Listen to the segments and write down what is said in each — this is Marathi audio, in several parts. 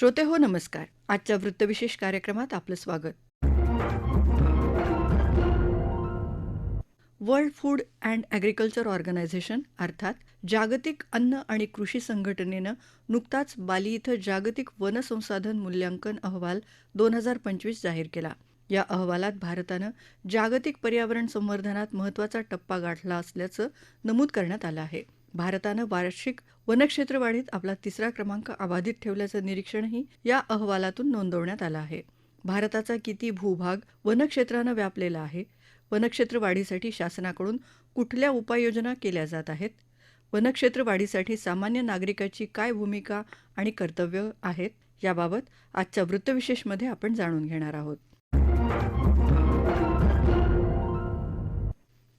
श्रोते हो नमस्कार. आजच्या वृत्तविशेष कार्यक्रमात आपलं स्वागत. World food and agriculture organisation अर्थात जागतिक अन्न आणि कृषी संघटनेनं नुकताच बाली इथं जागतिक वनसंसाधन मूल्यांकन अहवाल दोन हजार पंचवीस जाहीर केला. या अहवालात भारतानं जागतिक पर्यावरण संवर्धनात महत्त्वाचा टप्पा गाठला असल्याचं नमूद करण्यात आलं आहे. भारतानं वार्षिक वनक्षेत्र वाढीत आपला तिसरा क्रमांक अबाधित ठेवल्याचं निरीक्षणही या अहवालातून नोंदवण्यात आलं आहे. भारताचा किती भूभाग वनक्षेत्रानं व्यापलेला आहे? वनक्षेत्र वाढीसाठी शासनाकडून कुठल्या उपाययोजना केल्या जात आहेत? वनक्षेत्र वाढीसाठी सामान्य नागरिकाची काय भूमिका आणि कर्तव्य आहेत? याबाबत आजच्या वृत्तविशेषमध्ये आपण जाणून घेणार आहोत.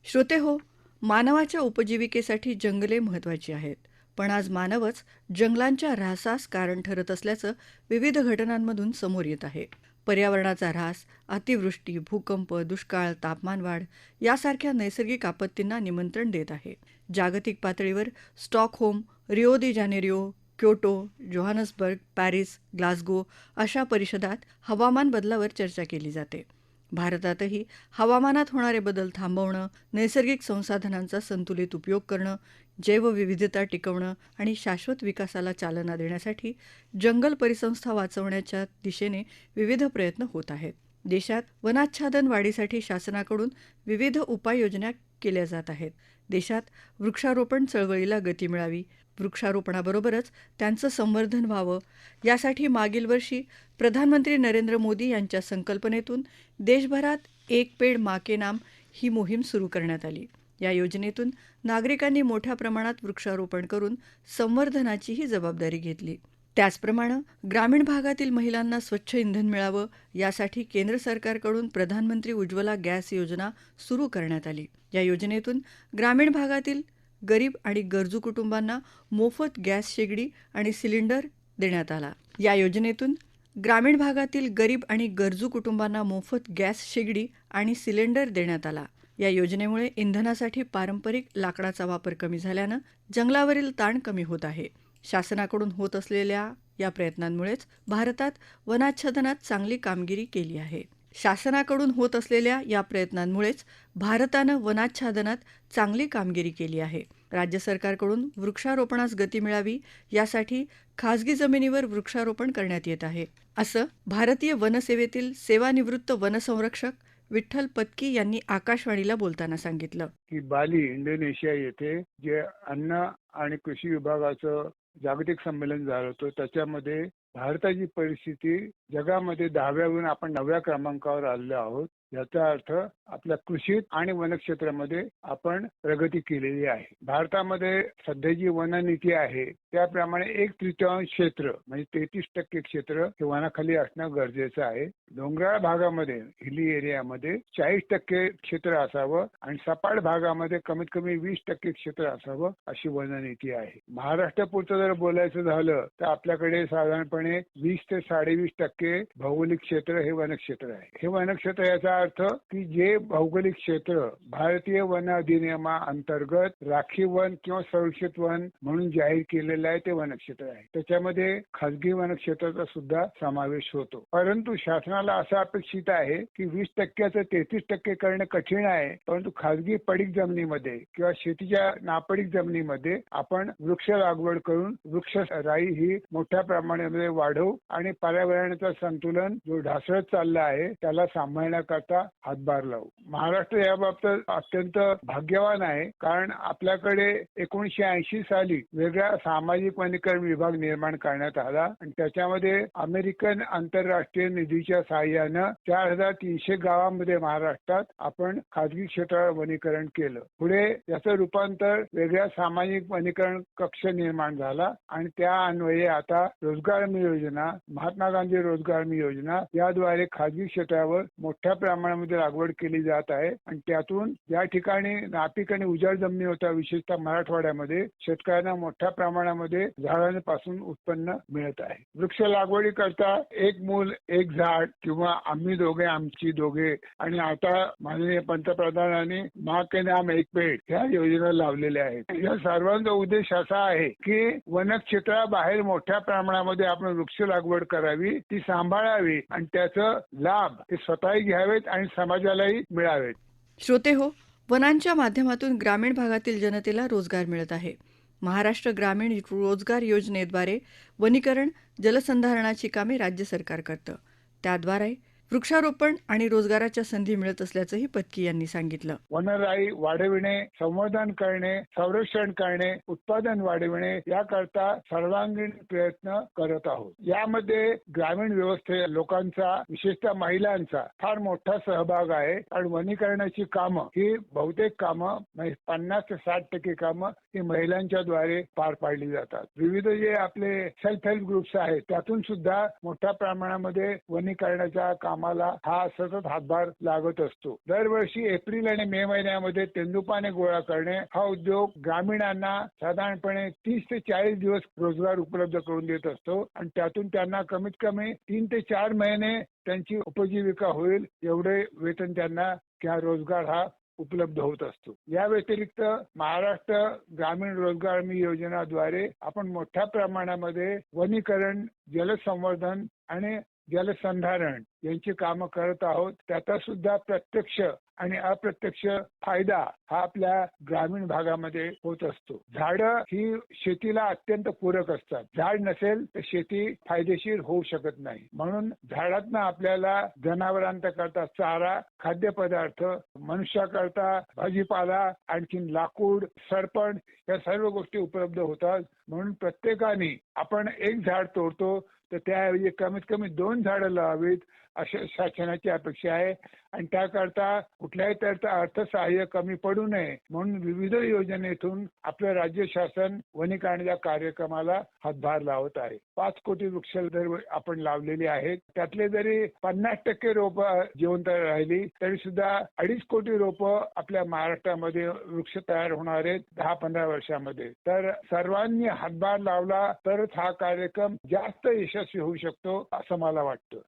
श्रोते हो मानवाच्या उपजीविकेसाठी जंगले महत्त्वाची आहेत. पण आज मानवच जंगलांच्या ऱ्हासास कारण ठरत असल्याचं विविध घटनांमधून समोर येत आहे. पर्यावरणाचा ऱ्हास अतिवृष्टी भूकंप दुष्काळ तापमानवाढ यासारख्या नैसर्गिक आपत्तींना निमंत्रण देत आहे. जागतिक पातळीवर Stockholm Rio de Janeiro Kyoto Johannesburg Paris Glasgow अशा परिषदात हवामान बदलावर चर्चा केली जाते. भारतातही हवामानात होणारे बदल थांबवणं नैसर्गिक संसाधनांचा संतुलित उपयोग करणं जैवविविधता टिकवणं आणि शाश्वत विकासाला चालना देण्यासाठी जंगल परिसंस्था वाचवण्याच्या दिशेने विविध प्रयत्न होत आहेत. देशात वनाच्छादन वाढीसाठी शासनाकडून विविध उपाययोजना केल्या जात आहेत. देशात वृक्षारोपण चळवळीला गती मिळावी. वृक्षारोपणाबरोबरच त्यांचं संवर्धन व्हावं. यासाठी मागील वर्षी प्रधानमंत्री नरेंद्र मोदी यांच्या संकल्पनेतून देशभरात एक पेड मा के नाम ही मोहीम सुरू करण्यात आली. या योजनेतून नागरिकांनी मोठ्या प्रमाणात वृक्षारोपण करून संवर्धनाचीही जबाबदारी घेतली. त्याचप्रमाणे ग्रामीण भागातील महिलांना स्वच्छ इंधन मिळावं यासाठी केंद्र सरकारकडून प्रधानमंत्री उज्ज्वला गॅस योजना सुरू करण्यात आली. या योजनेतून ग्रामीण भागातील गरीब आणि गरजू कुटुंबांना मोफत गॅस शेगडी आणि सिलेंडर देण्यात आला. या योजनेतून ग्रामीण भागातील गरीब आणि गरजू कुटुंबांना मोफत गॅस शेगडी आणि सिलेंडर देण्यात आला. या योजनेमुळे इंधनासाठी पारंपरिक लाकडाचा वापर कमी झाल्यानं जंगलावरील ताण कमी होत आहे. शासनाकडून होत असलेल्या या प्रयत्नांमुळेच भारतात वनाच्छादनात चांगली कामगिरी केली आहे. शासनाकडून होत असलेल्या या प्रयत्नांमुळेच भारतानं वनाच्छादनात चांगली कामगिरी केली आहे. राज्य सरकारकडून वृक्षारोपणास गती मिळावी यासाठी खासगी जमिनीवर वृक्षारोपण करण्यात येत आहे. असं भारतीय वनसेवेतील सेवानिवृत्त वनसंरक्षक विठ्ठल पत्की यांनी आकाशवाणीला बोलताना सांगितलं. की बाली इंडोनेशिया येथे जे अन्न आणि कृषी विभागाचं जागतिक संमेलन झालं होतं त्याच्यामध्ये भारताची परिस्थिती जगामध्ये दहाव्यावरून आपण नवव्या क्रमांकावर आलेलो आहोत. याचा अर्थ आपल्या कृषीत आणि वनक्षेत्रामध्ये आपण प्रगती केलेली आहे. भारतामध्ये सध्या जी वननीती आहे त्याप्रमाणे एक तृतीयांश क्षेत्र म्हणजे तेहतीस टक्के क्षेत्र हे वनाखाली असणं गरजेचं आहे. डोंगराळ भागामध्ये हिली एरियामध्ये चाळीस टक्के क्षेत्र असावं आणि सपाट भागामध्ये कमीत कमी वीस टक्के क्षेत्र असावं अशी वननीती आहे. महाराष्ट्रापुरतं जर बोलायचं झालं तर आपल्याकडे साधारणपणे वीस ते साडेवीस टक्के भौगोलिक क्षेत्र हे वनक्षेत्र आहे. हे वनक्षेत्र याचा अर्थ की जे भौगोलिक क्षेत्र भारतीय वन अधिनियमा अंतर्गत राखीव वन किंवा संरक्षित वन म्हणून जाहीर केलेलं आहे ते वनक्षेत्र आहे. त्याच्यामध्ये खासगी वनक्षेत्राचा सुद्धा समावेश होतो. परंतु शासनाला असं अपेक्षित आहे की वीस टक्क्याचं तेहतीस टक्के करणं कठीण आहे परंतु खासगी पडीक जमिनीमध्ये किंवा शेतीच्या नापडीक जमिनीमध्ये आपण वृक्ष लागवड करून वृक्ष राई ही मोठ्या प्रमाणामध्ये वाढवू आणि पर्यावरणाचं संतुलन जो ढासळत चालला आहे त्याला सांभाळण्याकरता हातभार लावू. महाराष्ट्र या बाबतीत अत्यंत भाग्यवान आहे. कारण आपल्याकडे एकोणीशे ऐंशी साली वेगळा सामाजिक वनीकरण विभाग निर्माण करण्यात आला. आणि त्याच्यामध्ये अमेरिकन आंतरराष्ट्रीय निधीच्या सहाय्यानं चार हजार तीनशे गावामध्ये महाराष्ट्रात आपण खाजगी क्षेत्रावर वनीकरण केलं. पुढे याचं रूपांतर वेगळ्या सामाजिक वनीकरण कक्ष निर्माण झाला. आणि त्या अन्वये आता रोजगार हमी योजना महात्मा गांधी रोजगार हमी योजना याद्वारे खाजगी क्षेत्रावर मोठ्या प्रमाणामध्ये लागवड केली जात आहे. आणि त्यातून या ठिकाणी नापीक आणि उजाड जमिनी होत्या विशेषतः मराठवाड्यामध्ये शेतकऱ्यांना मोठ्या प्रमाणामध्ये झाडांपासून उत्पन्न मिळत आहे. वृक्ष लागवडी करता एक मूल एक झाड किंवा आम्ही दोघे आमची दोघे आणि आता माननीय पंतप्रधानांनी मा के नाम एक पेड ह्या योजना लावलेल्या आहेत. या सर्वांचा उद्देश असा आहे की वनक्षेत्राबाहेर मोठ्या प्रमाणामध्ये आपण वृक्ष लागवड करावी ती सांभाळावी आणि त्याचं लाभ ते स्वतःही घ्यावेत आणि समाजालाही मिळावेत. श्रोते हो वनांच्या माध्यमातून ग्रामीण भागातील जनतेला रोजगार मिळत आहे. महाराष्ट्र ग्रामीण रोजगार योजनेद्वारे वनीकरण जलसंधारणाची कामे राज्य सरकार करतं. त्याद्वारे वृक्षारोपण आणि रोजगाराच्या संधी मिळत असल्याचंही पत्की यांनी सांगितलं. वनराई वाढविणे संवर्धन करणे संरक्षण करणे उत्पादन वाढविणे याकरता सर्वांगीण प्रयत्न करत आहोत. यामध्ये ग्रामीण व्यवस्थे लोकांचा विशेषतः महिलांचा फार मोठा सहभाग आहे. आणि वनीकरणाची कामं ही बहुतेक कामं म्हणजे पन्नास ते साठ टक्के कामं ही महिलांच्या द्वारे पार पाडली जातात. विविध जे आपले सेल्फ हेल्प ग्रुप्स आहेत त्यातून सुद्धा मोठ्या प्रमाणामध्ये वनीकरणाच्या काम कामाला हा सतत हातभार लागत असतो. दरवर्षी एप्रिल आणि मे महिन्यामध्ये तेंदुपाने गोळा करणे हा उद्योग ग्रामीणांना साधारणपणे तीस ते चाळीस दिवस रोजगार उपलब्ध करून देत असतो आणि त्यातून त्यांना कमीत कमी तीन ते चार महिने त्यांची उपजीविका होईल एवढे वेतन त्यांना किंवा रोजगार हा उपलब्ध होत असतो. या व्यतिरिक्त महाराष्ट्र ग्रामीण रोजगार हमी योजनाद्वारे आपण मोठ्या प्रमाणामध्ये वनीकरण जलसंवर्धन आणि जलसंधारण यांची कामं करत आहोत. त्याचा सुद्धा प्रत्यक्ष आणि अप्रत्यक्ष फायदा हा आपल्या ग्रामीण भागामध्ये होत असतो. झाडं ही शेतीला अत्यंत पूरक असतात. झाड नसेल तर शेती फायदेशीर होऊ शकत नाही. म्हणून झाडातनं आपल्याला जनावरांकरता चारा खाद्यपदार्थ मनुष्याकरता भाजीपाला आणखीन लाकूड सरपण या सर्व गोष्टी उपलब्ध होतात. म्हणून प्रत्येकाने आपण एक झाड तोडतो तर त्याऐवजी कमीत कमी दोन झाडं लावावीत अशा शासनाची अपेक्षा आहे. आणि त्याकरता कुठल्याही त्याचं अर्थसहाय्य कमी पडू नये. म्हणून विविध योजनेतून आपलं राज्य शासन वनीकरणाच्या कार्यक्रमाला हातभार लावत आहे. पाच कोटी वृक्ष जर आपण लावलेली आहेत त्यातले जरी पन्नास टक्के रोप जिवंत राहिली तरी सुद्धा अडीच कोटी रोप आपल्या महाराष्ट्रामध्ये वृक्ष तयार होणार आहेत दहा पंधरा वर्षामध्ये. तर सर्वांनी हातभार लावला तरच हा कार्यक्रम जास्त यशस्वी होऊ शकतो असं मला वाटतं.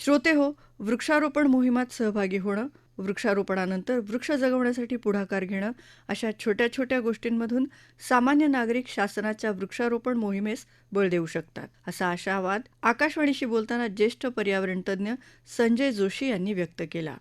श्रोते हो वृक्षारोपण मोहिमात सहभागी होणं वृक्षारोपणानंतर वृक्ष जगवण्यासाठी पुढाकार घेणं अशा छोट्या छोट्या गोष्टींमधून सामान्य नागरिक शासनाच्या वृक्षारोपण मोहिमेस बळ देऊ शकतात. असा आशावाद आकाशवाणीशी बोलताना ज्येष्ठ पर्यावरण तज्ज्ञ संजय जोशी यांनी व्यक्त केला.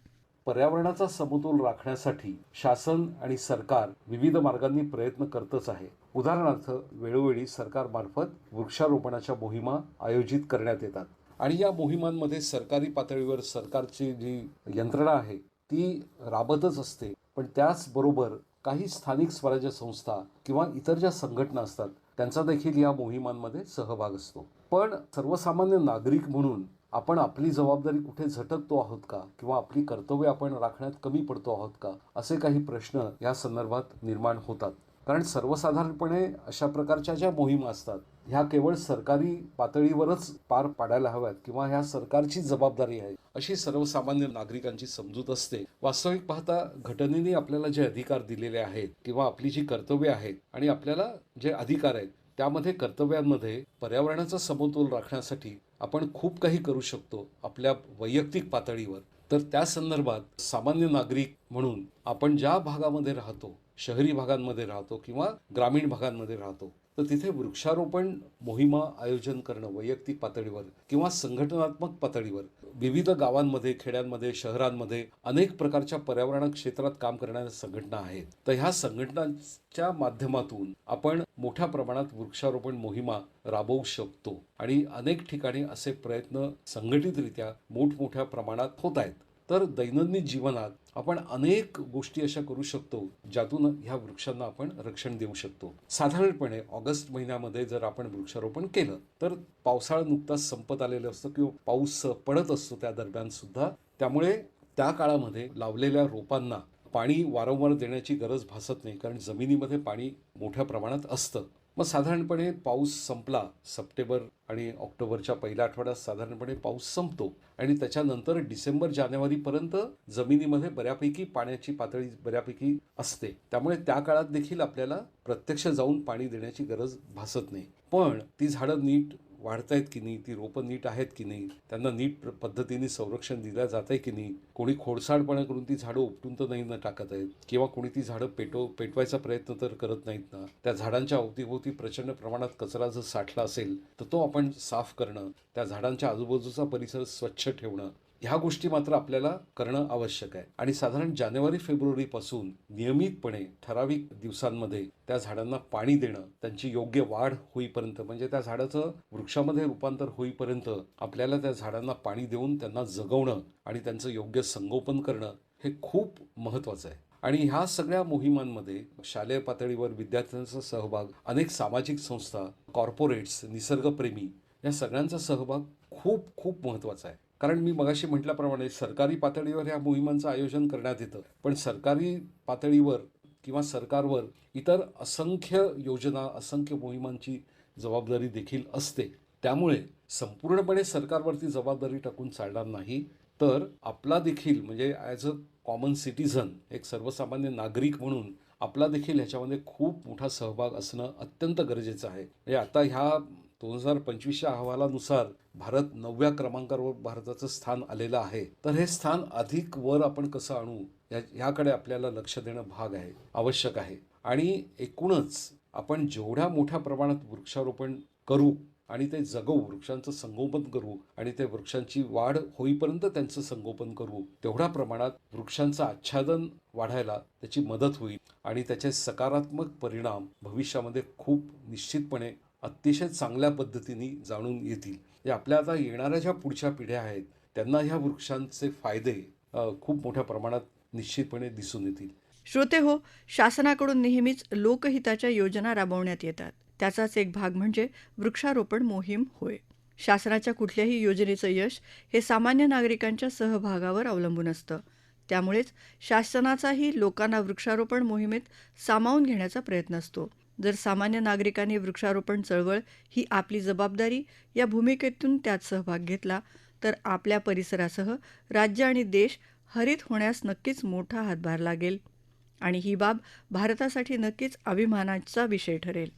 पर्यावरणाचा समतोल राखण्यासाठी शासन आणि सरकार विविध मार्गांनी प्रयत्न करतच आहे. उदाहरणार्थ वेळोवेळी सरकारमार्फत वृक्षारोपणाच्या मोहिमा आयोजित करण्यात येतात. आणि या मोहिमांमध्ये सरकारी पातळीवर सरकारची जी यंत्रणा आहे ती राबतच असते. पण त्याचबरोबर काही स्थानिक स्वराज्य संस्था किंवा इतर ज्या संघटना असतात त्यांचा देखील या मोहिमांमध्ये सहभाग असतो. पण सर्वसामान्य नागरिक म्हणून आपण आपली जबाबदारी कुठे झटकतो आहोत का? किंवा आपली कर्तव्य आपण राखण्यात कमी पडतो आहोत का? असे काही प्रश्न या संदर्भात निर्माण होतात. कारण सर्वसाधारणपणे अशा प्रकारच्या ज्या मोहिमा असतात ह्या केवळ सरकारी पातळीवरच पार पाडायला हव्यात किंवा ह्या सरकारची जबाबदारी आहे. अशी सर्वसामान्य नागरिकांची समजूत असते. वास्तविक पाहता घटनेने आपल्याला जे अधिकार दिलेले आहेत किंवा आपली जी कर्तव्य आहेत आणि आपल्याला जे अधिकार आहेत त्यामध्ये कर्तव्यांमध्ये पर्यावरणाचा समतोल राखण्यासाठी आपण खूप काही करू शकतो आपल्या वैयक्तिक पातळीवर. तर त्या संदर्भात सामान्य नागरिक म्हणून आपण ज्या भागामध्ये राहतो शहरी भागांमध्ये राहतो किंवा ग्रामीण भागांमध्ये राहतो तर तिथे वृक्षारोपण मोहिमा आयोजन करणं वैयक्तिक पातळीवर किंवा संघटनात्मक पातळीवर विविध गावांमध्ये खेड्यांमध्ये शहरांमध्ये अनेक प्रकारच्या पर्यावरण क्षेत्रात काम करणाऱ्या संघटना आहेत. तर ह्या संघटनांच्या माध्यमातून आपण मोठ्या प्रमाणात वृक्षारोपण मोहिमा राबवू शकतो. आणि अनेक ठिकाणी असे प्रयत्न संघटितरित्या मोठमोठ्या प्रमाणात होत आहेत. तर दैनंदिन जीवनात आपण अनेक गोष्टी अशा करू शकतो ज्यातून ह्या वृक्षांना आपण रक्षण देऊ शकतो. साधारणपणे ऑगस्ट महिन्यामध्ये जर आपण वृक्षारोपण केलं तर पावसाळा नुकताच संपत आलेलं असतं किंवा पाऊस पडत असतो त्या दरम्यान सुद्धा. त्यामुळे त्या काळामध्ये लावलेल्या रोपांना पाणी वारंवार देण्याची गरज भासत नाही कारण जमिनीमध्ये पाणी मोठ्या प्रमाणात असतं. मग साधारणपणे पाऊस संपला सप्टेंबर आणि ऑक्टोबरच्या पहिल्या आठवड्यात साधारणपणे पाऊस संपतो. आणि त्याच्यानंतर डिसेंबर जानेवारीपर्यंत जमिनीमध्ये बऱ्यापैकी पाण्याची पातळी बऱ्यापैकी असते. त्यामुळे त्या काळात देखील आपल्याला प्रत्यक्ष जाऊन पाणी देण्याची गरज भासत नाही. पण ती झाडं नीट वाढत आहेत की नाही ती रोपं नीट आहेत की नाही त्यांना नीट प्र- पद्धतीने संरक्षण दिलं जात आहे की नाही कोणी खोडसाडपणा करून ती झाडं उपटून तर नाही ना टाकत आहेत किंवा कोणी ती झाडं पेटव पेटवायचा प्रयत्न तर करत नाहीत ना. त्या झाडांच्या अवतीभोवती प्रचंड प्रमाणात कचरा जर साठला असेल तर तो आपण साफ करणं त्या झाडांच्या आजूबाजूचा परिसर स्वच्छ ठेवणं ह्या गोष्टी मात्र आपल्याला करणं आवश्यक आहे. आणि साधारण जानेवारी फेब्रुवारीपासून नियमितपणे ठराविक दिवसांमध्ये त्या झाडांना पाणी देणं त्यांची योग्य वाढ होईपर्यंत म्हणजे त्या झाडाचं वृक्षामध्ये रूपांतर होईपर्यंत आपल्याला त्या झाडांना पाणी देऊन त्यांना जगवणं आणि त्यांचं योग्य संगोपन करणं हे खूप महत्त्वाचं आहे. आणि ह्या सगळ्या मोहिमांमध्ये शालेय पातळीवर विद्यार्थ्यांचा सहभाग अनेक सामाजिक संस्था कॉर्पोरेट्स निसर्गप्रेमी या सगळ्यांचा सहभाग खूप खूप महत्त्वाचा आहे. कारण मी मगाशी म्हटल्याप्रमाणे सरकारी पातळीवर ह्या मोहिमांचं आयोजन करण्यात येतं. पण सरकारी पातळीवर किंवा सरकारवर इतर असंख्य योजना असंख्य मोहिमांची जबाबदारी देखील असते. त्यामुळे संपूर्णपणे सरकारवरती जबाबदारी टाकून चालणार नाही. तर आपला देखील म्हणजे ॲज अ कॉमन सिटीझन एक सर्वसामान्य नागरिक म्हणून आपला देखील ह्याच्यामध्ये खूप मोठा सहभाग असणं अत्यंत गरजेचं आहे. म्हणजे आता ह्या दोन हजार पंचवीसच्या अहवालानुसार भारत नवव्या क्रमांकावर भारताचं स्थान आलेलं आहे. तर हे स्थान अधिक वर आपण कसं आणू? या ह्याकडे आपल्याला लक्ष देणं भाग आहे आवश्यक आहे. आणि एकूणच आपण जेवढ्या मोठ्या प्रमाणात वृक्षारोपण करू आणि ते जगवू वृक्षांचं संगोपन करू आणि ते वृक्षांची वाढ होईपर्यंत त्यांचं संगोपन करू तेवढ्या प्रमाणात वृक्षांचं आच्छादन वाढायला त्याची मदत होईल आणि त्याचे सकारात्मक परिणाम भविष्यामध्ये खूप निश्चितपणे अतिशय चांगल्या पद्धतीने जाणून येतील. जे आपल्या आता येणाऱ्या ज्या पुढच्या पिढ्या आहेत त्यांना ह्या वृक्षांचे फायदे खूप मोठ्या प्रमाणात निश्चितपणे दिसून येतील. श्रोते हो शासनाकडून नेहमीच लोकहिताच्या योजना राबवण्यात येतात. त्याचाच एक भाग म्हणजे वृक्षारोपण मोहीम होय. शासनाच्या कुठल्याही योजनेचं यश हे सामान्य नागरिकांच्या सहभागावर अवलंबून असतं. त्यामुळेच शासनाचाही लोकांना वृक्षारोपण मोहिमेत सामावून घेण्याचा प्रयत्न असतो. जर सामान्य नागरिकांनी वृक्षारोपण चळवळ ही आपली जबाबदारी या भूमिकेतून त्यात सहभाग घेतला तर आपल्या परिसरासह राज्य आणि देश हरित होण्यास नक्कीच मोठा हातभार लागेल. आणि ही बाब भारतासाठी नक्कीच अभिमानाचा विषय ठरेल.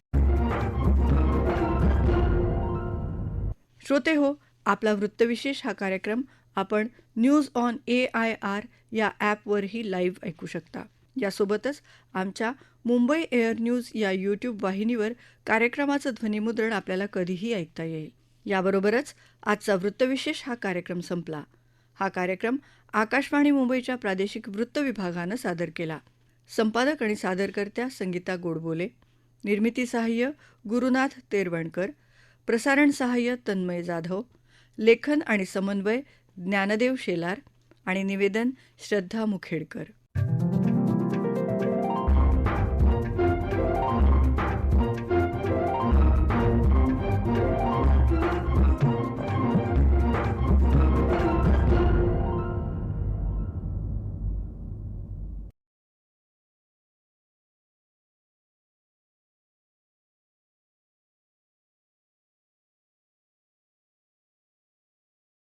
श्रोते हो आपला वृत्तविशेष हा कार्यक्रम आपण news on A I R या ॲपवरही लाईव्ह ऐकू शकता. यासोबतच आमच्या मुंबई एअर न्यूज या यूट्यूब वाहिनीवर कार्यक्रमाचं ध्वनिमुद्रण आपल्याला कधीही ऐकता येईल. याबरोबरच आजचा वृत्तविशेष हा कार्यक्रम संपला. हा कार्यक्रम आकाशवाणी मुंबईच्या प्रादेशिक वृत्त विभागानं सादर केला. संपादक आणि सादरकर्त्या संगीता गोडबोले निर्मिती सहाय्य गुरुनाथ तेरवणकर प्रसारण सहाय्य तन्मय जाधव लेखन आणि समन्वय ज्ञानदेव शेलार आणि निवेदन श्रद्धा मुखेडकर.